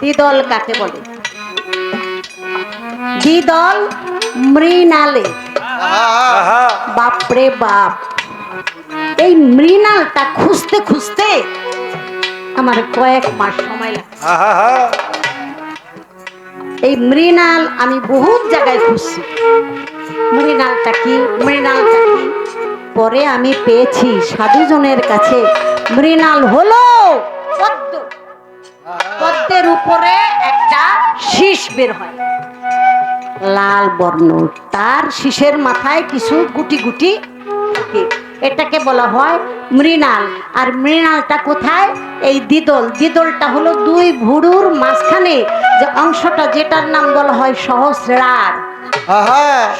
দ্বিদল। কাকে বলে? দ্বিদল মৃণালে। বাপরে বাপ। এই মৃণালটা খুঁজতে খুঁজতে আমার কয়েক মাস সময় লাগে আহা। এই মৃণাল আমি বহুত জায়গায় খুঁজছি মৃণালটা কি? মৃণালটা কি? পরে আমি পেয়েছি সাধুজনের কাছে মৃণাল হলো পদ্ম। পদ্মের উপরে একটা শীষ বের হয়। লাল বর্ণ। তার শীষের মাথায় কিছু গুটি গুটি এটাকে বলা হয় মৃণাল। আর মৃণালটা কোথায়? এই দ্বিদল দ্বিদলটা হলো দুই ভুরুর মাঝখানে যে অংশটা যেটার নাম বলা হয় সহস্রার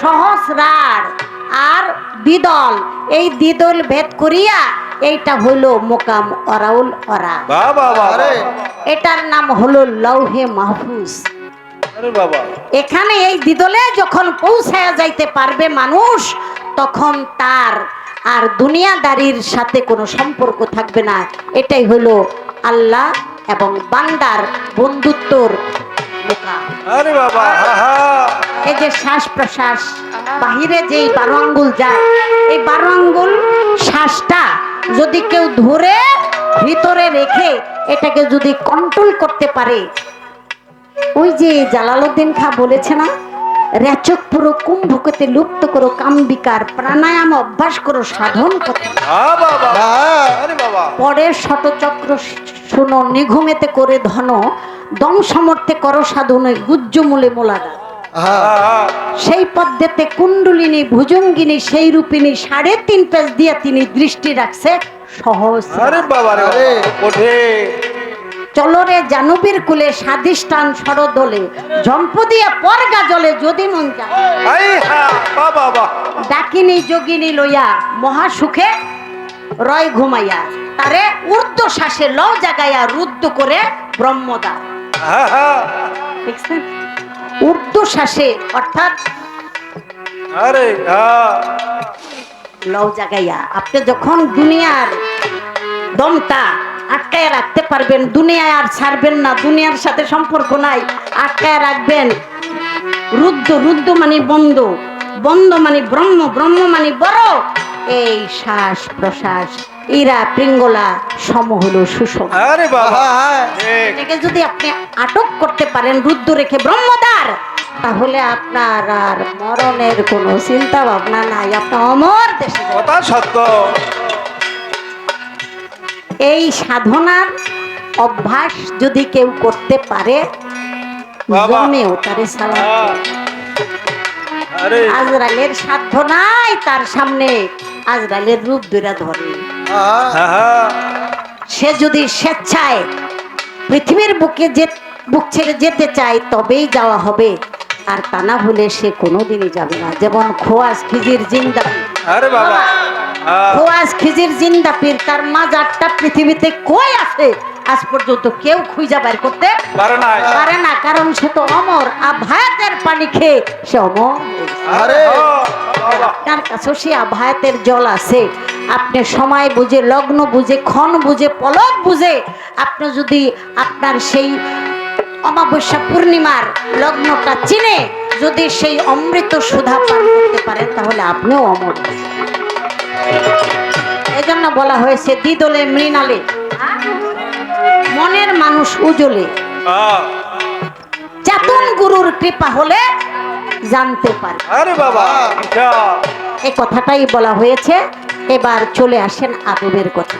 সহস্রার আর দ্বিদল এই দ্বিদল ভেদ করিয়া এইটা হলো মোকাম অরাউল অরা এটার নাম হলো লৌহে মাহফুজ। এখানে এই দ্বিদলে যখন পৌঁছায়া যাইতে পারবে মানুষ তখন তার আর দুনিয়াদারির সাথে কোনো সম্পর্ক থাকবে না। এটাই হলো আল্লাহ এবং বান্দার বন্ধুত্বর এই যে শ্বাস প্রশ্বাস বাহিরে যেই বারো আঙ্গুল যায় এই বারো আঙ্গুল শ্বাসটা যদি কেউ ধরে ভিতরে রেখে এটাকে যদি কন্ট্রোল করতে পারে ওই যে জালালউদ্দিন খা বলেছে না রেচক পুরো কুম্ভকতে লুপ্ত করো কাম্বিকার প্রাণায়াম অভ্যাস করো সাধন পরের শতচক্র শুনো নিঘুমেতে করে ধন দম সমর্থে করো সাধনে গুজ্জ মূলে মোলাদা হ্যাঁ সেই পদ্মেতে কুণ্ডলিনী ভুজঙ্গিনী সেই রূপিনী সাড়ে তিন পেজ দিয়ে তিনি দৃষ্টি রাখছে সহজ বাবা রে চলরে জানুবীর কুলে স্বাদিষ্টান সরদলে জম্প দিয়া পরগা জলে যদি মন যায়। ডাকিনী যোগিনী লইয়া মহাসুখে রয় ঘুমাইয়া তারে ঊর্ধ্ব শ্বাসে লও জাগাইয়া রুদ্ধ করে ব্রহ্মদা। দেখছেন? ঊর্ধ্ব শ্বাসে অর্থাৎ আরে লও জাগাইয়া। আপনি যখন দুনিয়ার দমটা আটকায় রাখতে পারবেন দুনিয়ায় আর ছাড়বেন না দুনিয়ার সাথে সম্পর্ক নাই আটকায় রাখবেন। রুদ্ধ রুদ্ধ মানে বন্ধ বন্ধ মানে ব্রহ্ম ব্রহ্ম মানে বড়। এই শ্বাস প্রশ্বাস ইরা পিঙ্গলা সম হলো সুষম। আরে বাবা। হ্যাঁ। ঠিক। এটাকে যদি আপনি আটক করতে পারেন রুদ্ধ রেখে ব্রহ্মদার তাহলে আপনার আর মরণের কোনো চিন্তা ভাবনা নাই আপনার অমর দেশে কথা সত্য। এই সাধনার অভ্যাস যদি কেউ করতে পারে জমেও তারে সালাম। আজরালের সাধ্য নাই তার সামনে আজরালের রূপ দুরা ধরে। হ্যাঁ সে যদি স্বেচ্ছায় পৃথিবীর বুকে যে বুক ছেড়ে যেতে চায় তবেই যাওয়া হবে। আর তা না হলে সে কোনোদিনই যাবে না। যেমন খোয়াজ খিজির জিন্দা আরে বাবা খোয়াজ খিজির জিন্দাপির তার মাজারটা পৃথিবীতে কই আছে? আজ পর্যন্ত কেউ খুঁজা বের করতে পারে পারে না কারণ সে তো অমর আভায়াতের পানি খেয়ে সে অমর। আপনার কাছেও সে আভায়াতের জল আছে। আপনি সময় বুঝে লগ্ন বুঝে ক্ষণ বুঝে পলক বুঝে আপনি যদি আপনার সেই অমাবস্যা পূর্ণিমার লগ্নটা চিনে যদি সেই অমৃত সুধা পান করতে পারেন তাহলে আপনিও অমর। এই জন্য বলা হয়েছে দিদলে মৃণালে মনের মানুষ উজলে। চাতুন গুরুর কৃপা হলে জানতে পারে। আরে বাবা। এই কথাটাই বলা হয়েছে। এবার চলে আসেন আদবের কথা।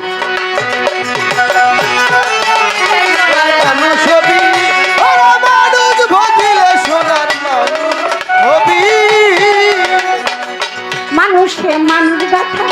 মানুষে মানুষ গাথা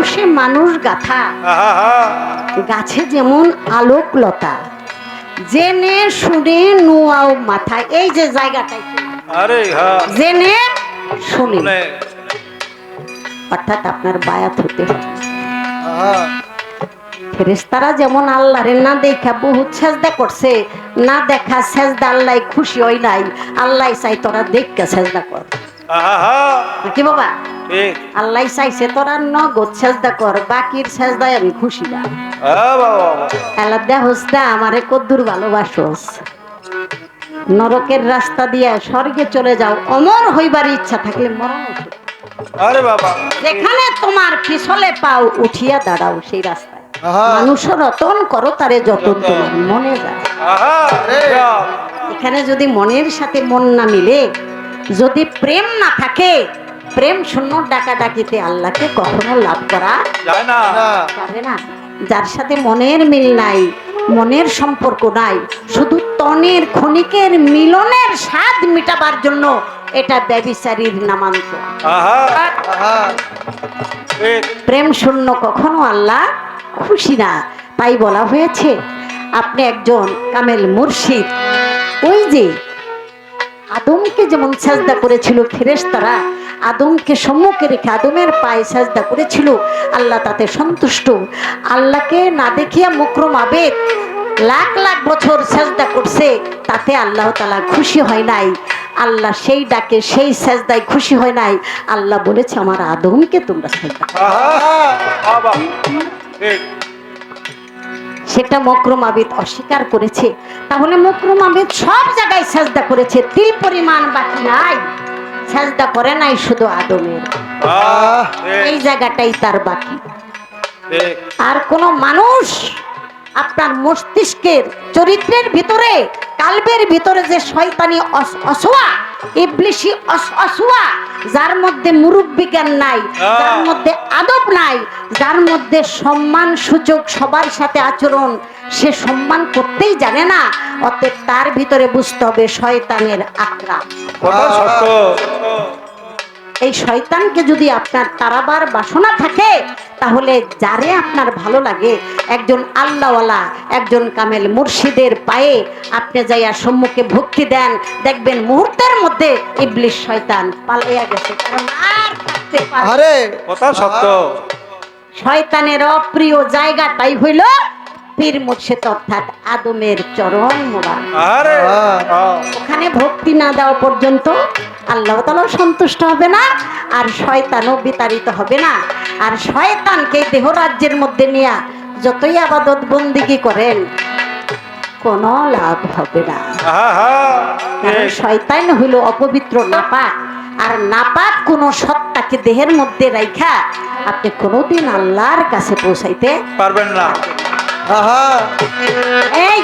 মানুষে মানুষ গাথা। গাছে যেমন আলোক লতা জেনে শুনে নোয়াও মাথা এই যে জায়গাটাই। আরে জেনে শুনে। অর্থাৎ আপনার বায়াত হতে ফেরেস্তারা যেমন আল্লাহরে না দেখা বহুত সেজদা করছে না দেখা সেজদা আল্লাহ খুশি হয় নাই আল্লাহ চাই তোরা দেখা সেজদা কর। নাকি বাবা? আল্লাহ চাইছে তোরা নগদ সেজদা কর বাকির সেজদায় আমি খুশি না। বাবা আল্লাহ দেহস না আমারে কদ্দুর ভালোবাসোস। নরকের রাস্তা দিয়ে স্বর্গে চলে যাও অমর হইবার ইচ্ছা থাকলে মরণ। আরে বাবা। যেখানে তোমার পিছলে পাও উঠিয়া দাঁড়াও সেই রাস্তায়। হ্যাঁ মানুষ রতন করো তারে যতন তোমার মনে যায়। এখানে যদি মনের সাথে মন না মিলে যদি প্রেম না থাকে প্রেম শূন্য ডাকা ডাকিতে আল্লাহকে কখনো লাভ করা যায় না। না। পারে না। যার সাথে মনের মিল নাই মনের সম্পর্ক নাই শুধু তনের ক্ষণিকের মিলনের স্বাদ মিটাবার জন্য এটা ব্যবিচারীর নামান্ত প্রেম শূন্য কখনো আল্লাহ খুশি না। তাই বলা হয়েছে আপনি একজন কামেল মুর্শিদ। ওই যে আদমকে যেমন সাজদা করেছিল ফেরেশতারা, আদমকে সম্মুখে রেখে আদমের পায়ে সাজদা করেছিল, আল্লাহ তাতে সন্তুষ্ট। আল্লাহকে না দেখিয়া মুকরম আবেদ লাখ লাখ বছর সাজদা করছে, তাতে আল্লাহ তালা খুশি হয় নাই। আল্লাহ সেই ডাকে সেই সাজদায় খুশি হয় নাই। আল্লাহ বলেছে, আমার আদমকে তোমরা সাজদা সেটা মকরম আবেদ অস্বীকার করেছে। তাহলে মকরম আবেদ সব জায়গায় সাজদা করেছে তিল পরিমাণ বাকি নাই। সাজদা করে নাই শুধু আদমের। এই জায়গাটাই তার বাকি। আর কোন মানুষ আপনার মস্তিষ্কের চরিত্রের ভিতরে কালবের ভিতরে যে শয়তানি অস- অসুয়া ইবলিশি অস- অসুয়া যার মধ্যে মুরব্বী জ্ঞান নাই যার মধ্যে আদব নাই যার মধ্যে সম্মান সূচক সবার সাথে আচরণ সে সম্মান করতেই জানে না অতএব তার ভিতরে বুঝতে হবে শয়তানের আক্রাম এই শয়তানকে যদি আপনার তারাবার বাসনা থাকে তাহলে যারে আপনার ভালো লাগে একজন আল্লাহওয়ালা একজন কামেল মুর্শিদের পায়ে আপনি যাইয়া সম্মুখে ভক্তি দেন দেখবেন মুহূর্তের মধ্যে ইবলিশ শয়তান পালাইয়া গেছে। কারণ আর থাকতে পারে আরে কথা সত্য। শয়তানের অপ্রিয় জায়গাটাই হইল পীর মুর্শিদ অর্থাৎ আদমের চরণ মোবারক। আরে! ওখানে ভক্তি না দেওয়া পর্যন্ত আল্লাহ তালাও সন্তুষ্ট হবে না আর শয়তানও বিতাড়িত হবে না। আর শয়তানকে দেহ রাজ্যের মধ্যে নিয়ে যতই আবাদত বন্দিগি করেন কোনো লাভ হবে না। কারণ শয়তান হইল অপবিত্র নাপাক আর নাপাক কোন সত্তাকে দেহের মধ্যে রাইখা আপনি কোনোদিন আল্লাহর কাছে পৌঁছাইতে পারবেন না। হ্যাঁ এই।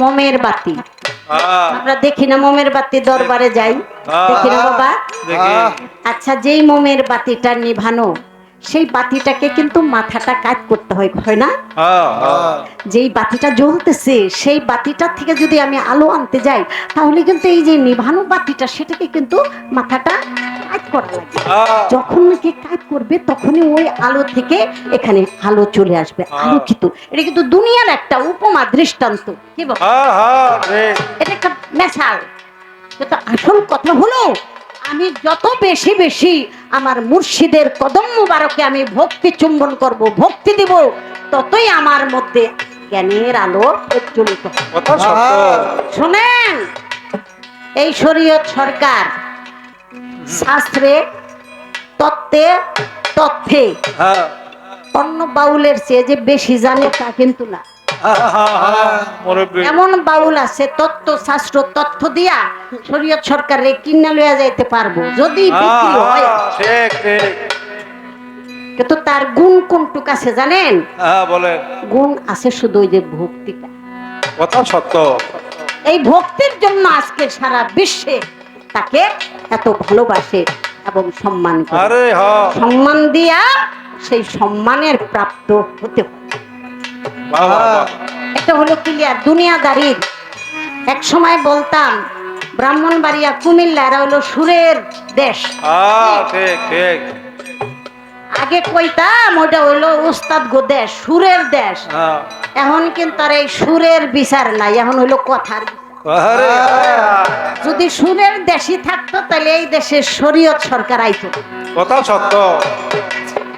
মোমের বাতি। আমরা দেখি না মোমের বাতি দরবারে যাই। দেখি না বাবা। আচ্ছা যেই মোমের বাতিটা নিভানো সেই বাতিটাকে কিন্তু মাথাটা কাজ করতে হয় হয় না? যেই বাতিটা জ্বলতেছে সেই বাতিটার থেকে যদি আমি আলো আনতে যাই তাহলে কিন্তু এই যে নিভানো বাতিটা সেটাকে কিন্তু মাথাটা কাজ করা লাগে। যখন নাকি কাজ করবে তখনই ওই আলো থেকে এখানে আলো চলে আসবে আলোকিত এটা কিন্তু দুনিয়ার একটা উপমা দৃষ্টান্ত। কি বল? হ্যাঁ হ্যাঁ এটা একটা মেশাল কিন্তু আসল কথা হলো আমি যত বেশি বেশি আমার মুর্শিদের কদম মুবারকে আমি ভক্তি চুম্বন করব ভক্তি দিব ততই আমার মধ্যে জ্ঞানের আলো প্রজ্বলিত শোনেন এই শরীয়ত সরকার শাস্ত্রে তত্ত্বে তথ্যে হ্যাঁ। অন্য বাউলের চেয়ে যে বেশি জানে তা কিন্তু না। এমন বাউল আছে তত্ত্ব শাস্ত্র তথ্য দিয়া শরীয়ত সরকারে কিনা লইয়া যাইতে পারব। যদি হ্যাঁ বিক্রি হয় হ্যাঁ। কিন্তু তার গুণ কোনটুক আছে জানেন? বলেন। গুণ আছে শুধু ওই যে ভক্তিটা। কথা সত্য। এই ভক্তির জন্য আজকে সারা বিশ্বে তাকে এত ভালোবাসে এবং সম্মান করে। সম্মান দিয়া সেই সম্মানের প্রাপ্ত হতে। এটা হলো ক্লিয়ার দুনিয়াদারির। এক সময় বলতাম ব্রাহ্মণবাড়িয়া কুমিল্লা এরা হইল সুরের দেশ। আগে কইতাম ওটা হইল উস্তাদ গো দেশ সুরের দেশ। এখন কিন্তু আর এই সুরের বিচার নাই এখন হইল কথার বিচার। আরে যদি সুরের দেশি থাকতো তাহলে এই দেশে শরীয়ত সরকার আইতো। কথা সত্য।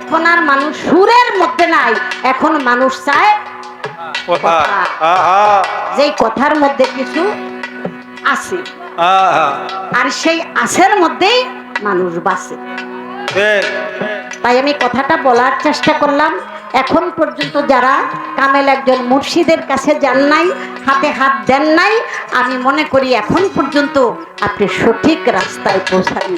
এখন আর মানুষ সুরের মধ্যে নাই এখন মানুষ চায় যেই কথার মধ্যে কিছু আছে আর সেই আছের মধ্যেই মানুষ বাঁচে। ঠিক তাই আমি কথাটা বলার চেষ্টা করলাম। এখন পর্যন্ত যারা কামেল একজন মুর্শিদের কাছে যান নাই হাতে হাত দেন নাই আমি মনে করি এখন পর্যন্ত আপনি সঠিক রাস্তায় পৌঁছান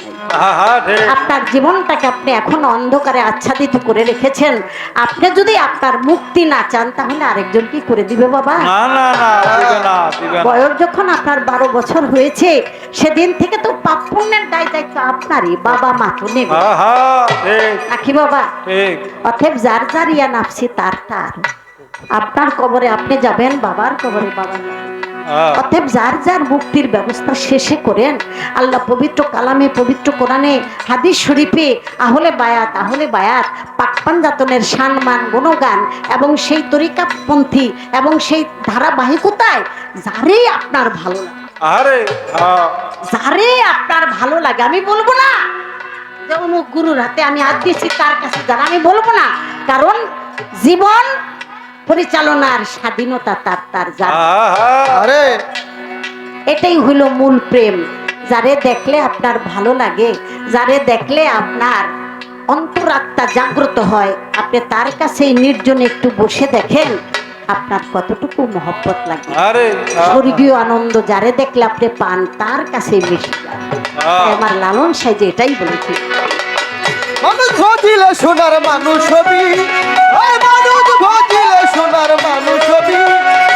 আপনার জীবনটাকে আপনি এখন অন্ধকারে আচ্ছাদিত করে রেখেছেন। আপনি যদি আপনার মুক্তি না চান তাহলে আরেকজন কি করে দিবে বাবা? বয়স যখন আপনার বারো বছর হয়েছে সেদিন থেকে তো পাপ পুণ্যের দায় দায়িত্ব আপনারই বাবা মা তো নেবে। নাকি বাবা? অতএব যার যার ইয়া নাফসি তার তার। আপনার কবরে আপনি যাবেন বাবার কবরে বাবা হ্যাঁ। অতএব যার যার মুক্তির ব্যবস্থা শেষে করেন আল্লাহ পবিত্র কালামে পবিত্র কোরআনে হাদিস শরীফে আহলে বায়াত আহলে বায়াত পাকপান জাতনের সম্মান গুণগান এবং সেই তরিকাপন্থী এবং সেই ধারাবাহিকতায় যারেই আপনার ভালো লাগে। আরে হ্যাঁ। যারে আপনার ভালো লাগে আমি বলব না যে অমুক গুরুর হাতে আমি হাত দিয়েছি তার কাছে যারা আমি বলব না। কারণ জীবন পরিচালনার স্বাধীনতা তার তার আরে। এটাই হইল মূল প্রেম। যারে দেখলে আপনার ভালো লাগে যারে দেখলে আপনার অন্তরাত্মা জাগ্রত হয় আপনি তার কাছে নির্জনে একটু বসে দেখেন আপনার কতটুকু মহব্বত লাগে। আরে স্বর্গীয় আনন্দ যারে দেখলে আপনি পান তার কাছে। হ্যাঁ। আমার লালন সাইজে এটাই বলেছি। মানুষ সোনার মানুষ হবি। সোনার মানুষ